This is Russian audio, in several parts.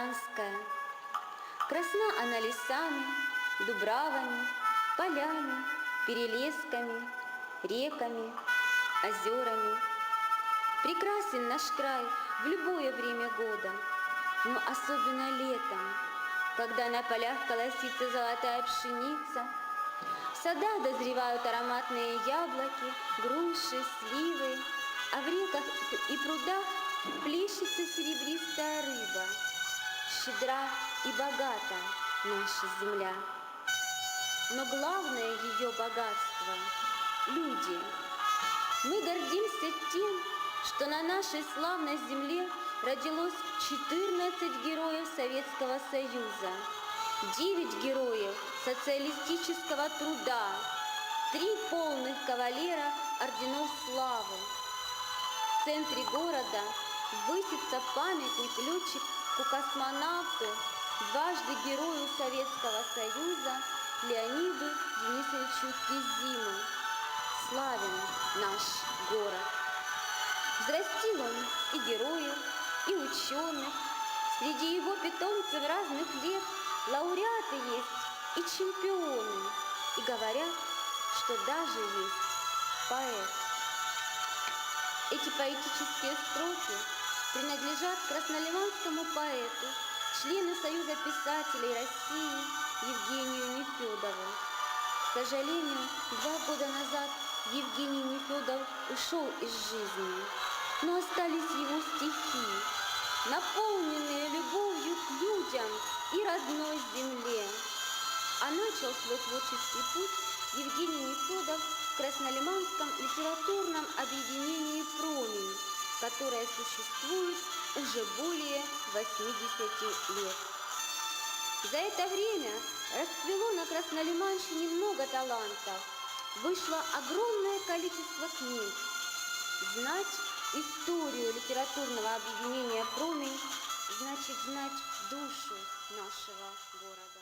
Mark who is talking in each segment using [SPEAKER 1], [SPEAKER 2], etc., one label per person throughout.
[SPEAKER 1] славянская. Красна она лесами, дубравами, полями, перелесками, реками, озерами. Прекрасен наш край в любое время года, но особенно летом, когда на полях колосится золотая пшеница, в садах дозревают ароматные яблоки, груши, сливы, а в реках и прудах плещется серебристая рыба. Щедра и богата наша земля. Но главное ее богатство – люди. Мы гордимся тем, что на нашей славной земле родилось 14 героев Советского Союза, 9 героев социалистического труда, три полных кавалера орденов славы. В центре города высится памятник летчику космонавту, дважды герою Советского Союза Леониду Денисовичу Кизиму. Славен наш город. Взрастил он и героев, и ученых. Среди его питомцев разных лет лауреаты есть и чемпионы. И говорят, что даже есть поэт. Эти поэтические строки принадлежат краснолиманскому поэту, члену Союза писателей России Евгению Нефедову. К сожалению, два года назад Евгений Нефедов ушел из жизни, но остались его стихи, наполненные любовью к людям и родной земле. А начал свой творческий путь Евгений Нефедов в Краснолиманском литературном объединении «Промень», которое существует уже более 80 лет. За это время расцвело на Краснолиманщине много талантов, вышло огромное количество книг. Знать историю литературного объединения «Промень» значит знать душу нашего города.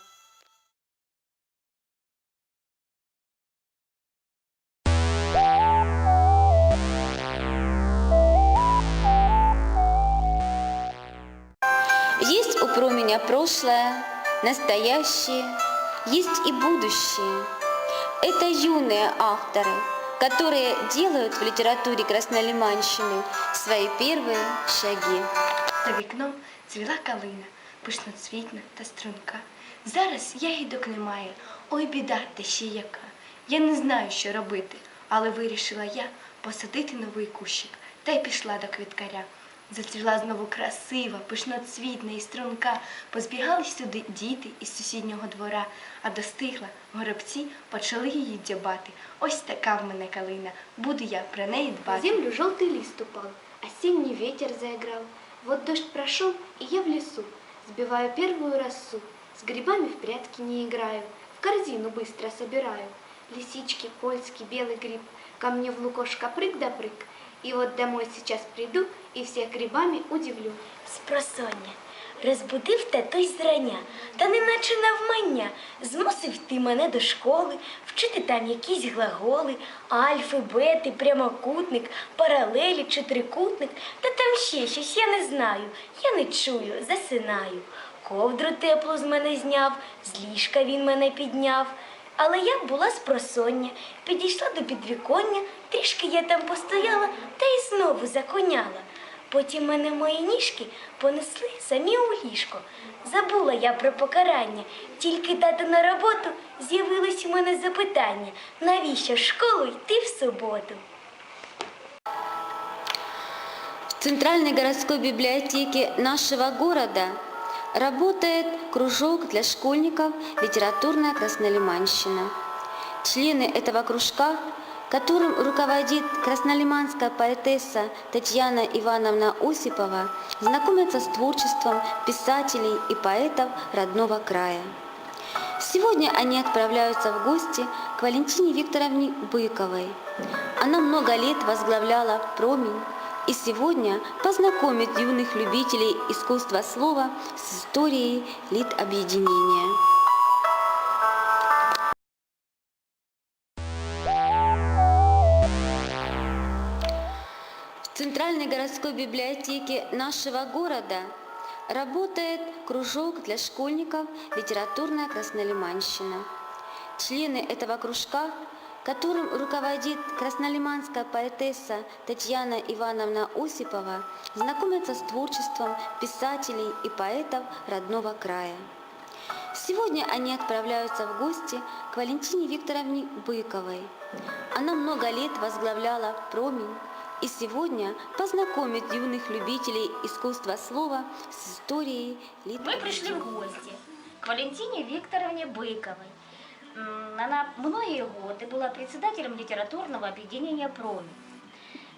[SPEAKER 1] Есть у променя прошлое, настоящее, есть и будущее. Это юные авторы, которые делают в литературе Краснолиманщины свои первые шаги.
[SPEAKER 2] За вікном цвіла калина, пишноцвітна та струнка. Зараз ягідок немає, ой біда та ще яка. Я не знаю, що робити, але вирішила я посадити новий кущик та й пішла до квіткаря. Зацвіла знову красива, пишноцвітна і струнка. Позбігались сюди діти із сусіднього двора, а достигла горобці почали її дзьобати. Ось така в мене калина, буду я про неї
[SPEAKER 3] На
[SPEAKER 2] дбати.
[SPEAKER 3] землю желтый лист упал, осенний ветер заиграл. Вот дождь прошел, и я в лесу, сбиваю первую росу. С грибами в прятки не играю, в корзину быстро собираю. Лисички, польский, белый гриб, ко мне в лукошко прыг да прыг. И вот домой сейчас приду и всех грибами удивлю.
[SPEAKER 4] Спросоння. Розбудив те той зрання, та неначе навмання, змусив ти мене до школи, вчити там якісь глаголи, альфи, бети, прямокутник, паралелі чи трикутник, та там ще щось я не знаю, я не чую, засинаю. Ковдру теплу з мене зняв, з ліжка він мене підняв. Але я була з просоння, підійшла до підвіконня, трішки я там постояла та й знову законяла. Потім мене мої ніжки понесли самі у ліжко. Забула я про покарання, тільки тато на роботу з'явилось у мене запитання, навіщо в школу йти в суботу?
[SPEAKER 1] В Центральной городской библиотеке нашего города работает кружок для школьников «Литературная Краснолиманщина». Члены этого кружка, которым руководит краснолиманская поэтесса Татьяна Ивановна Осипова, знакомятся с творчеством писателей и поэтов родного края. Сегодня они отправляются в гости к Валентине Викторовне Быковой. Она много лет возглавляла «Промень» и сегодня познакомит юных любителей искусства слова с историей Литобъединения. В Центральной городской библиотеке нашего города работает кружок для школьников «Литературная краснолиманщина». Члены этого кружка, которым руководит краснолиманская поэтесса Татьяна Ивановна Осипова, знакомятся с творчеством писателей и поэтов родного края. Сегодня они отправляются в гости к Валентине Викторовне Быковой. Она много лет возглавляла «Промень» и сегодня познакомит юных любителей искусства слова с историей
[SPEAKER 5] Мы
[SPEAKER 1] литературы.
[SPEAKER 5] пришли в гости к Валентине Викторовне Быковой. Она многие годы была председателем литературного объединения «Проми».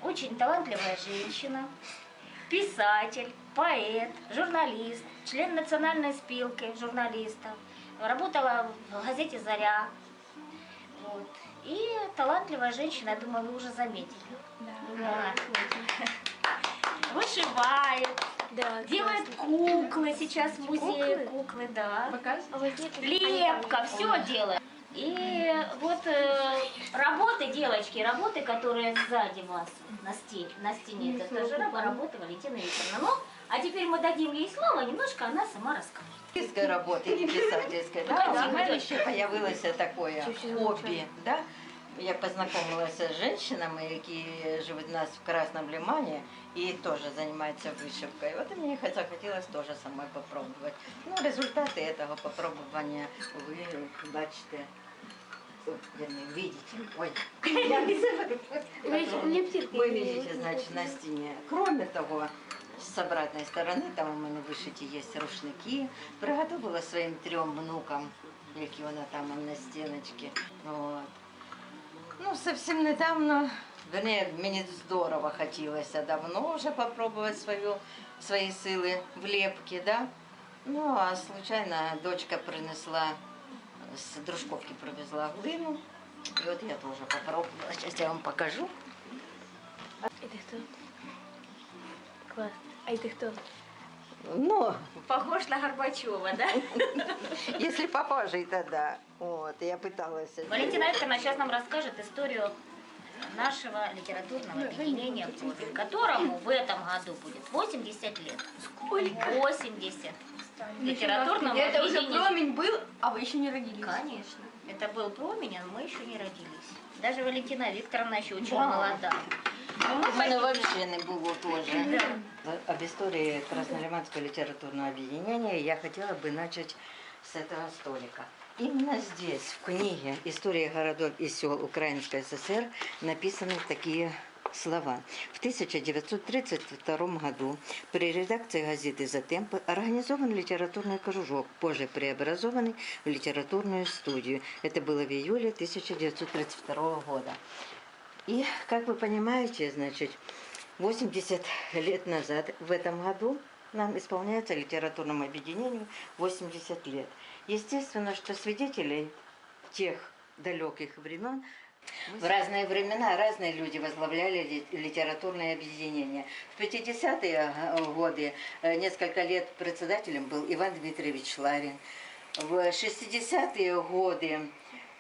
[SPEAKER 5] Очень талантливая женщина, писатель, поэт, журналист, член национальной спилки журналистов. Работала в газете «Заря». Вот. И талантливая женщина, я думаю, вы уже заметили. Да. Вышивает,
[SPEAKER 4] Да,
[SPEAKER 5] делает куклы сейчас в музее, куклы, да.
[SPEAKER 4] А нет
[SPEAKER 5] Лепка, все делает. И вот э, работы, девочки, работы, которые сзади вас на стене, на стене, это тоже раб- работы Валентины Викторовны. Ну, а теперь мы дадим ей слово, немножко она сама расскажет.
[SPEAKER 6] Писательской работы и писательской. Да, у мене ще появилося таке хобі. Да? Я познайомилася з жінками, які живуть у нас в Красному Лимані і теж займаються вишивкою. От і мені захотілося теж самой попробувати. Ну, результати цього попробування ви бачите. Ой, вернее, видите. Ой, я не знаю. Вы видите, значит, на стене. Кроме того, с обратной стороны, там у мене вишиті є рушники. Приготувала своїм трьом внукам, які вона там на стіночці. От. Ну, совсем недавно, вернее, мені здорово хотілося давно вже попробувати свою, свої сили в лепці, да? Ну, а случайно дочка принесла, з дружковки привезла глину. І от я теж попробувала. Зараз я вам покажу.
[SPEAKER 4] І ти хто? Клас. А й ти хто?
[SPEAKER 6] Ну,
[SPEAKER 5] Похож на Горбачева, да?
[SPEAKER 6] если попозже, тогда. Вот, я пыталась.
[SPEAKER 5] Валентина Викторовна сейчас нам расскажет историю нашего литературного объединения которому в этом году будет 80 лет. Сколько? 80. Литературному
[SPEAKER 2] Это уже
[SPEAKER 5] объединению.
[SPEAKER 2] промень был, а вы еще не родились.
[SPEAKER 5] Конечно. Это был промень, а мы еще не родились. Даже Валентина Викторовна еще очень молода. Но мы
[SPEAKER 6] У мене
[SPEAKER 5] почти-
[SPEAKER 6] вообще не було теж. Об истории Краснолиманского литературного объединения я хотела бы начать с этого столика. Именно здесь, в книге «История городов и сел Украинской ССР» написаны такие слова. В 1932 году при редакции газеты «Затемпы» организован литературный кружок, позже преобразованный в литературную студию. Это было в июле 1932 года. И, как вы понимаете, значит, 80 лет назад, в этом году, нам исполняется литературному объединению 80 лет. Естественно, что свидетелей тех далеких времен в разные времена разные люди возглавляли ли- литературное объединение. В 50-е годы э, несколько лет председателем был Иван Дмитриевич Ларин. В 60-е годы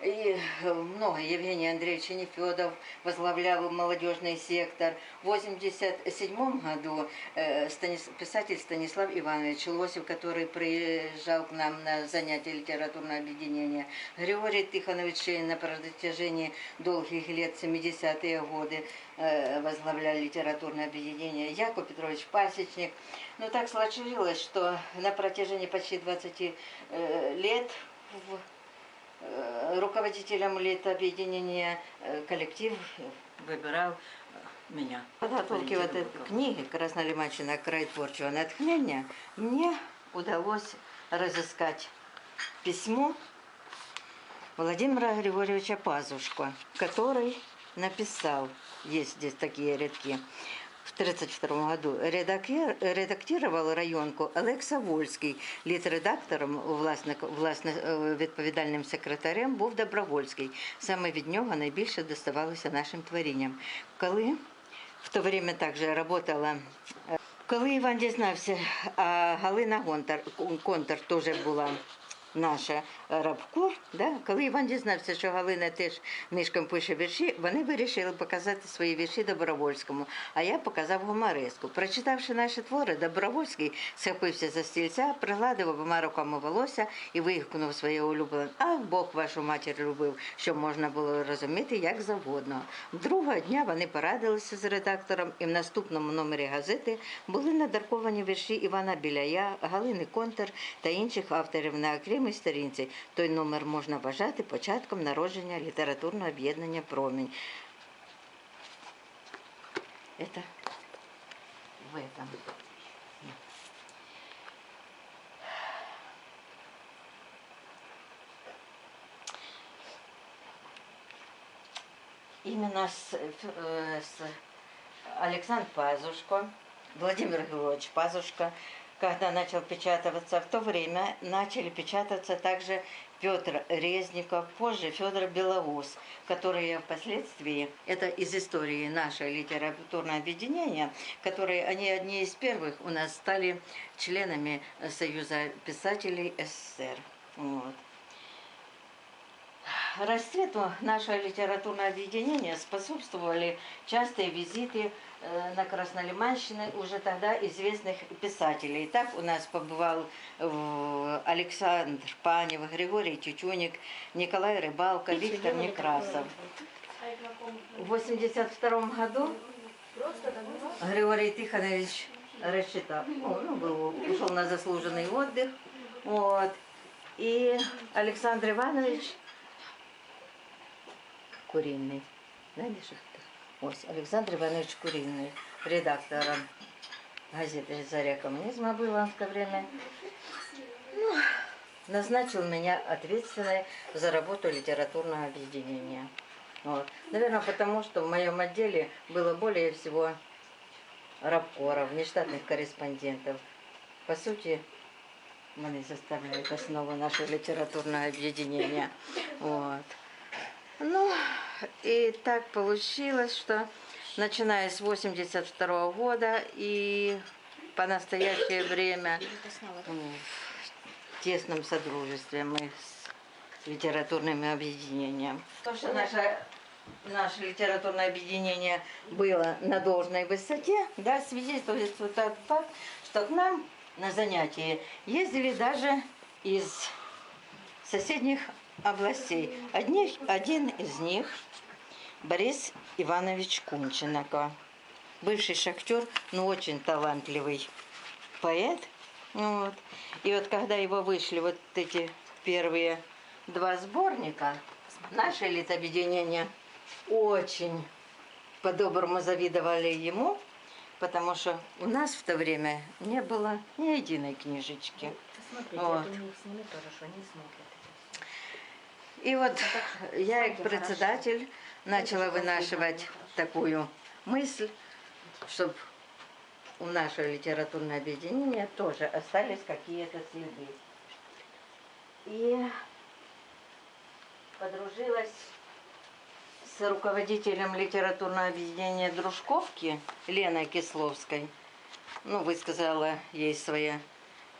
[SPEAKER 6] и э, много Евгений Андреевич Нефедов возглавлял молодежный сектор. В 87 году э, писатель Станислав Иванович Лосев, который приезжал к нам на занятия литературного объединения. Григорий Тихонович на протяжении долгих лет, 70-е годы, э, возглавлял литературное объединение. Яков Петрович Пасечник. Но так случилось, что на протяжении почти 20 э, лет в руководителем литобъединения э, коллектив выбирал э, меня. Подготовки вот этой книги «Краснолиманщина. Край творчего натхнения» мне удалось разыскать письмо Владимира Григорьевича Пазушко, который написал, есть здесь такие рядки, в 1932 году редактировал районку Олекса Вольський, літредактором, власне, власне е, відповідальним секретарем був Добровольський. Саме від нього найбільше доставалося нашим творінням. Коли в то время також працювала коли Іван дізнався, а Галина Гонтар, Контар теж була наша Рабкор, да, коли Іван дізнався, що Галина теж нишком пише вірші, вони вирішили показати свої вірші Добровольському, а я показав гумореску. Прочитавши наші твори, Добровольський схопився за стільця, пригладив обома руками волосся і вигукнув своє улюблене. Ах, Бог вашу матір любив, щоб можна було розуміти як завгодно. Другого дня вони порадилися з редактором, і в наступному номері газети були надруковані вірші Івана Біляя, Галини Контер та інших авторів на окремій сторінці. Той номер можна вважати початком народження літературного об'єднання Промінь. Это в этом. Именно с, э, с Александр Пазушко, Владимир Григорьевич Пазушко, когда начал печататься, в то время начали печататься также Петр Резников, позже Федор Белоус, которые впоследствии, это из истории наше литературное объединение, которые, они одни из первых у нас стали членами Союза писателей СССР. Вот. Расцвету нашего литературного объединения способствовали частые визиты на Краснолиманщины уже тогда известных писателей. Так у нас побывал э, Александр Панев, Григорий Тютюник, Николай Рыбалка, Виктор Некрасов. В 82 году Григорий Тихонович рассчитал, ну, ну, был, ушел на заслуженный отдых. Вот. И Александр Иванович Курінний. Знаєш, хто? Ось Олександр Іванович Курінний, редактором газеты «Заря коммунизма» был в то время. Ну, назначил меня ответственной за работу литературного объединения. Вот. Наверное, потому что в моем отделе было более всего рабкоров, нештатных корреспондентов. По сути, они составляют основу нашего литературного объединения. Вот. Ну, и так получилось, что начиная с 82 года и по настоящее время в тесном содружестве мы с литературным объединением. То, что наше, наше литературное объединение было на должной высоте, да, свидетельствует тот факт, что к нам на занятия ездили даже из соседних областей. Одних, один из них Борис Иванович Кунченко, бывший шахтер, но очень талантливый поэт. Вот. И вот когда его вышли вот эти первые два сборника, наше литобъединение очень по-доброму завидовали ему, потому что у нас в то время не было ни единой книжечки. Вот. И вот я, как председатель, начала вынашивать такую мысль, чтобы у нашего литературного объединения тоже остались какие-то следы. И подружилась с руководителем литературного объединения Дружковки Леной Кисловской. Ну, высказала ей свое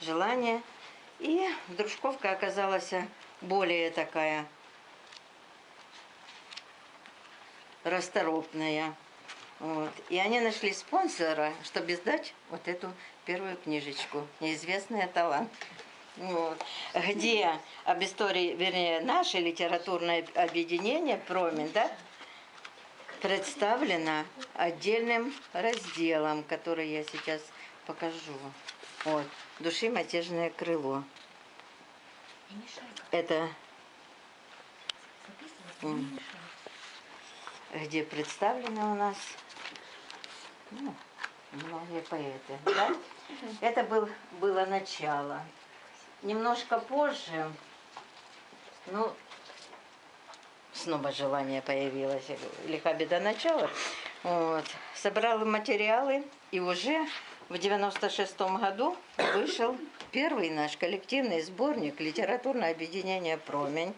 [SPEAKER 6] желание. И Дружковка оказалась более такая расторопная. Вот. И они нашли спонсора, чтобы издать вот эту первую книжечку «Неизвестный талант». Вот. Где об истории, вернее, наше литературное объединение «Промень», да, представлено отдельным разделом, который я сейчас покажу. Вот. «Души матежное крыло». Это где представлены у нас ну, многие поэты. Да? Это был, было начало. Немножко позже, ну, снова желание появилось, лиха беда начала. Вот. Собрал материалы, и уже в 96 году вышел первый наш коллективный сборник литературное объединение «Промень»,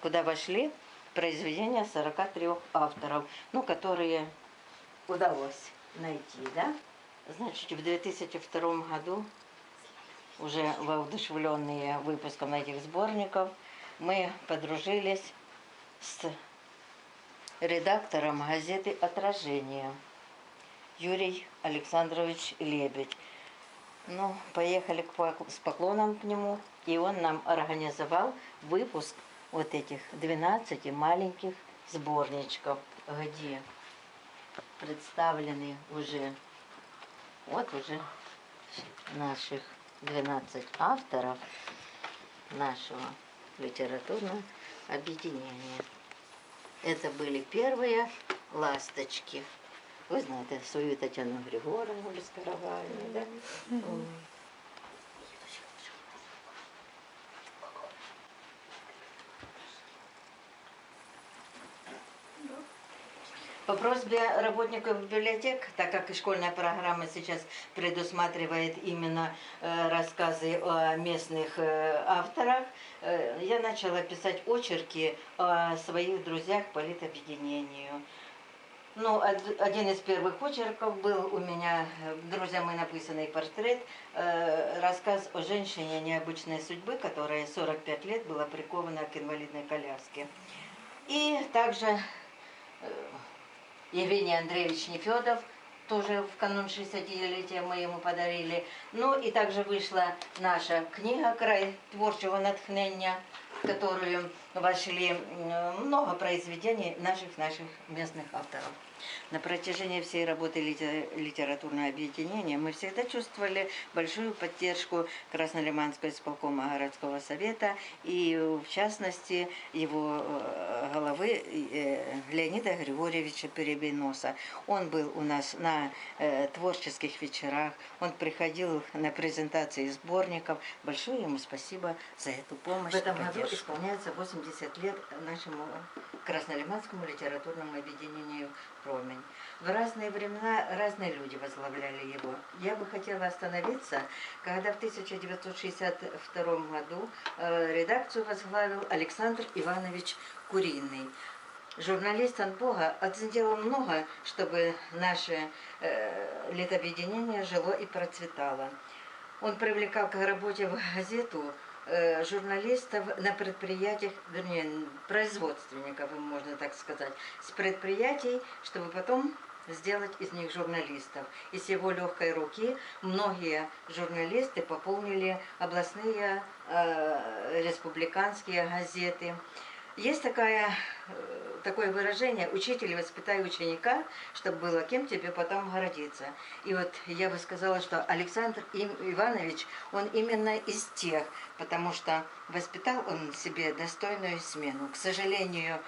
[SPEAKER 6] куда вошли произведения 43 авторов, ну, которые удалось найти, да. Значит, в 2002 году уже воодушевленные выпуском этих сборников, мы подружились с редактором газеты «Отражение» Юрий Александрович Лебедь. Ну, поехали к с поклоном к нему, и он нам организовал выпуск вот этих 12 маленьких сборничков, где представлены уже, вот уже наших 12 авторов нашего литературного объединения. Это были первые ласточки. Вы знаете свою Татьяну Григорьевну Бескаравальную, да? Ой. По просьбе работников библиотек, так как и школьная программа сейчас предусматривает именно э, рассказы о местных э, авторах, э, я начала писать очерки о своих друзьях по литобъединению. Ну, од- один из первых очерков был у меня, э, друзьям мой написанный портрет, э, рассказ о женщине необычной судьбы, которая 45 лет была прикована к инвалидной коляске. И также э, Евгений Андреевич Нефедов, тоже в канун 60-летия мы ему подарили. Ну и также вышла наша книга «Край творчего натхнения», которую вошли много произведений наших наших местных авторов. На протяжении всей работы лите- литературного объединения мы всегда чувствовали большую поддержку Краснолиманского исполкома городского совета и в частности его э, головы э, Леонида Григорьевича Перебиноса. Он был у нас на э, творческих вечерах, он приходил на презентации сборников. Большое ему спасибо за эту помощь. В этом году исполняется 80 лет нашему Краснолиманскому литературному объединению «Промень». В разные времена разные люди возглавляли его. Я бы хотела остановиться, когда в 1962 году э, редакцию возглавил Александр Иванович Куриный. Журналист от Бога сделал много, чтобы наше э, литобъединение жило и процветало. Он привлекал к работе в газету журналистов на предприятиях, вернее, производственников, можно так сказать, с предприятий, чтобы потом сделать из них журналистов. И с его легкой руки многие журналисты пополнили областные э, республиканские газеты. Есть такая, э, такое выражение «учитель, воспитай ученика, чтобы было кем тебе потом гордиться». И вот я бы сказала, что Александр Иванович, он именно из тех, потому что воспитал он себе достойную смену. К сожалению,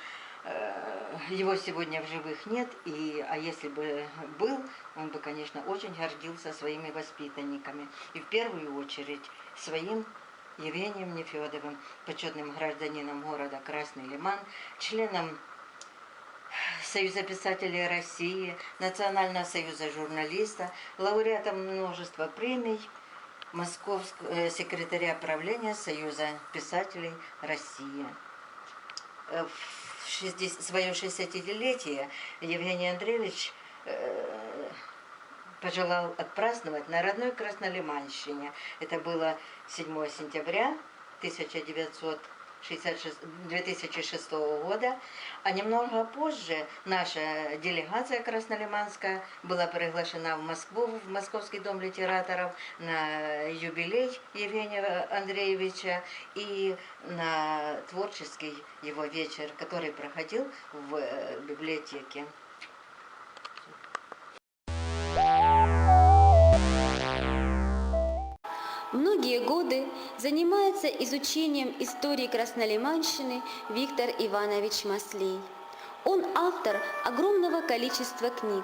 [SPEAKER 6] э, его сегодня в живых нет, и, а если бы был, он бы, конечно, очень гордился своими воспитанниками. И в первую очередь своим Евгением Нефедовым, почетным гражданином города Красный Лиман, членом Союза писателей России, Национального союза журналиста, лауреатом множества премий, московского э, секретаря правления Союза писателей России. Э, В 60 свое 60-летие Евгений Андреевич э, пожелал отпраздновать на родной Краснолиманщине. Это было 7 сентября 1966 2006 года. А немного позже наша делегация краснолиманская была приглашена в Москву, в Московский дом литераторов на юбилей Евгения Андреевича и на творческий его вечер, который проходил в э, библиотеке.
[SPEAKER 1] годы занимается изучением истории Краснолиманщины Виктор Иванович Маслей. Он автор огромного количества книг.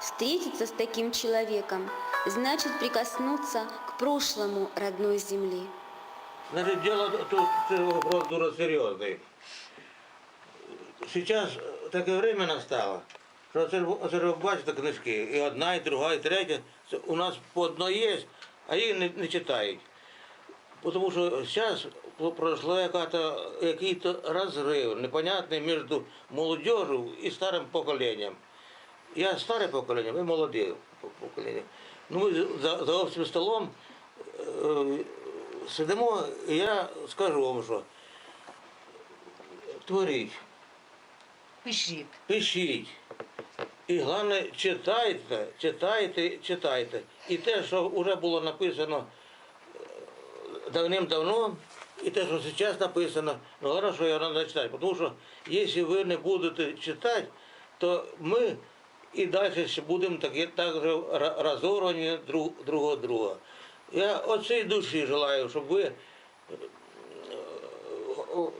[SPEAKER 1] Встретиться с таким человеком значит прикоснуться к прошлому родной земли.
[SPEAKER 7] Значит, дело тут э, вопрос дуже серьезный. Сейчас таке время настало, що це, це ви бачите книжки, і одна, і друга, і третя. Це У нас по одной є, а їх не, не читають. Ну, потому что сейчас прошло какой-то какие-то разрыв непонятный между молодежью и. Я старе покоління, вы молодые поколение. Ну, мы за, за общим столом э, сидимо, і я скажу вам, що творіть.
[SPEAKER 6] Пишіть.
[SPEAKER 7] Пишіть. І головне, читайте, читайте, читайте. І те, що вже було написано. Давним-давно, и то, что сейчас написано, ну хорошо, ее надо читати, тому що если ви не будете читати, то ми і далі будемо таки, так же разорвані друг, друг друга. Я оцей душі желаю, щоб ви, е,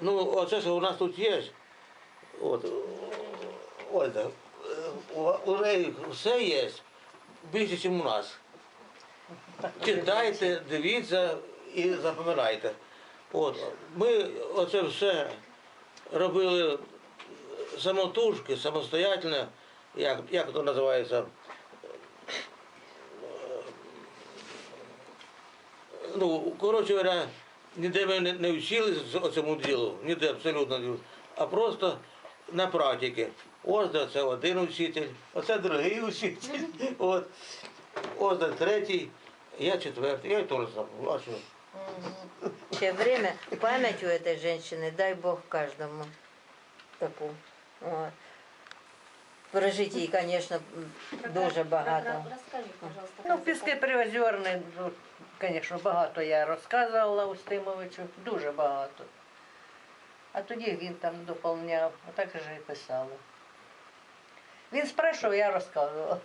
[SPEAKER 7] ну, оце, що у нас тут є, от, Ольга, е, у неї все є, більше, ніж у нас. Читайте, дивіться і запам'ятайте. От, ми оце все робили самотужки, самостоятельно, як, як то називається. Ну, коротше говоря, ніде ми не, не вчилися цьому ділу, ніде абсолютно а просто на практиці. Ось де це один учитель, оце другий учитель, от, ось де третій, я четвертий, я теж сам.
[SPEAKER 6] Ще время, память у этой женщины, дай Бог каждому таку. От. Прожить їй, конечно, дуже багато.
[SPEAKER 5] Пожалуйста.
[SPEAKER 8] Ну, піски Приозерні, ну, звісно, багато я розказувала Устимовичу, дуже багато. А тоді він там доповняв, а так же і писала. Він спрашував, я розказувала.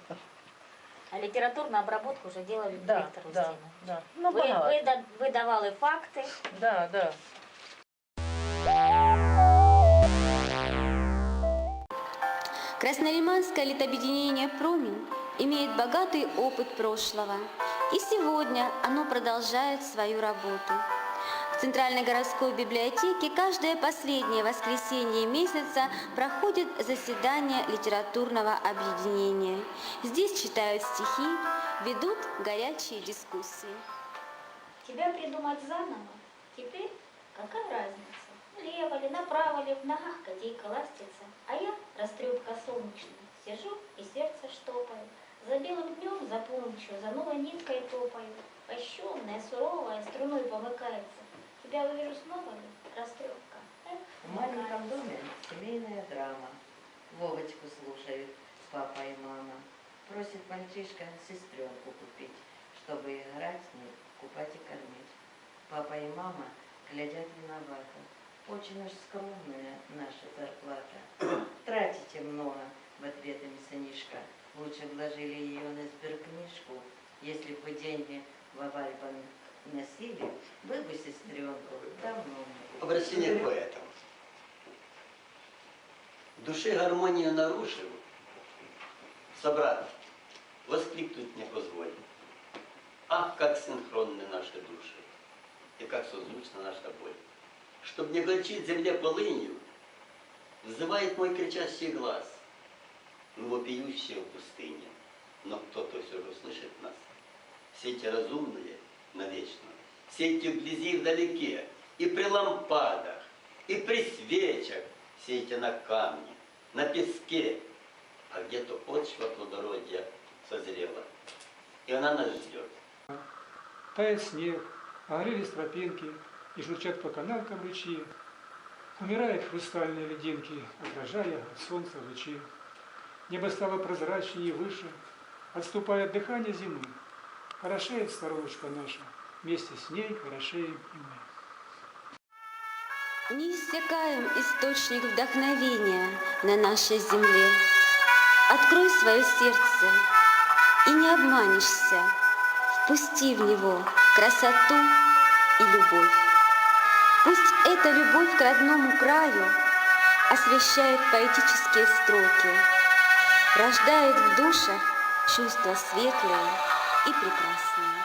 [SPEAKER 5] А литературную обработку уже делали
[SPEAKER 8] Да,
[SPEAKER 5] Виктор
[SPEAKER 8] да,
[SPEAKER 5] Устинович.
[SPEAKER 8] да. Ну,
[SPEAKER 5] вы, да- вы давали факты,
[SPEAKER 8] Да, да.
[SPEAKER 1] Краснолиманское литобъединение «Промень» имеет богатый опыт прошлого, и сегодня оно продолжает свою работу. Центральной городской библиотеке каждое последнее воскресенье месяца проходит заседание литературного объединения. Здесь читают стихи, ведут горячие дискуссии.
[SPEAKER 5] тебя придумать заново. Теперь какая разница? Лево ли, направо ли, в ногах котейка ластится. А я, растрепка солнечная, сижу и сердце штопаю. За белым днем, за полночью, за новой ниткой топаю. Пощенная, суровая, струной помыкается. Ли, растрепка? Эх,
[SPEAKER 6] В маленьком доме семейная драма. Вовочку слушают папа и мама. Просит мальчишка сестренку купить, чтобы играть с ней, купать и кормить. Папа и мама глядят виновато. Очень уж скромная наша зарплата. Тратите много, в ответ им сынишка. Лучше вложили ее на сберкнижку. Если бы деньги в Авальбан носили, вы бы сестренку давно
[SPEAKER 9] Обращение к поэтам. Души гармонию нарушил, собрат, воскликнуть не позволит. Ах, как синхронны наши души, и как созвучна наша боль. Чтоб не горчить земле полынью, взывает мой кричащий глаз, мы вопиющие в пустыне, но кто-то все же слышит нас. Все эти разумные навечно, все эти вблизи и вдалеке, и при лампадах, и при свечах, все эти на камне, на песке, а где-то почва плодородия созрела, и она нас ждет.
[SPEAKER 10] Тает снег, огрелись тропинки, и журчат по канавкам ручьи. Умирают хрустальные лединки, отражая от солнца лучи. Небо стало прозрачнее и выше, отступает дыхание зимы. Хорошеет стороночка наша, вместе с ней хорошеем и мы.
[SPEAKER 1] Не иссякаем источник вдохновения на нашей земле. Открой свое сердце и не обманешься. Впусти в него красоту и любовь. Пусть эта любовь к родному краю освещает поэтические строки, рождает в душах чувства светлые и прекрасные.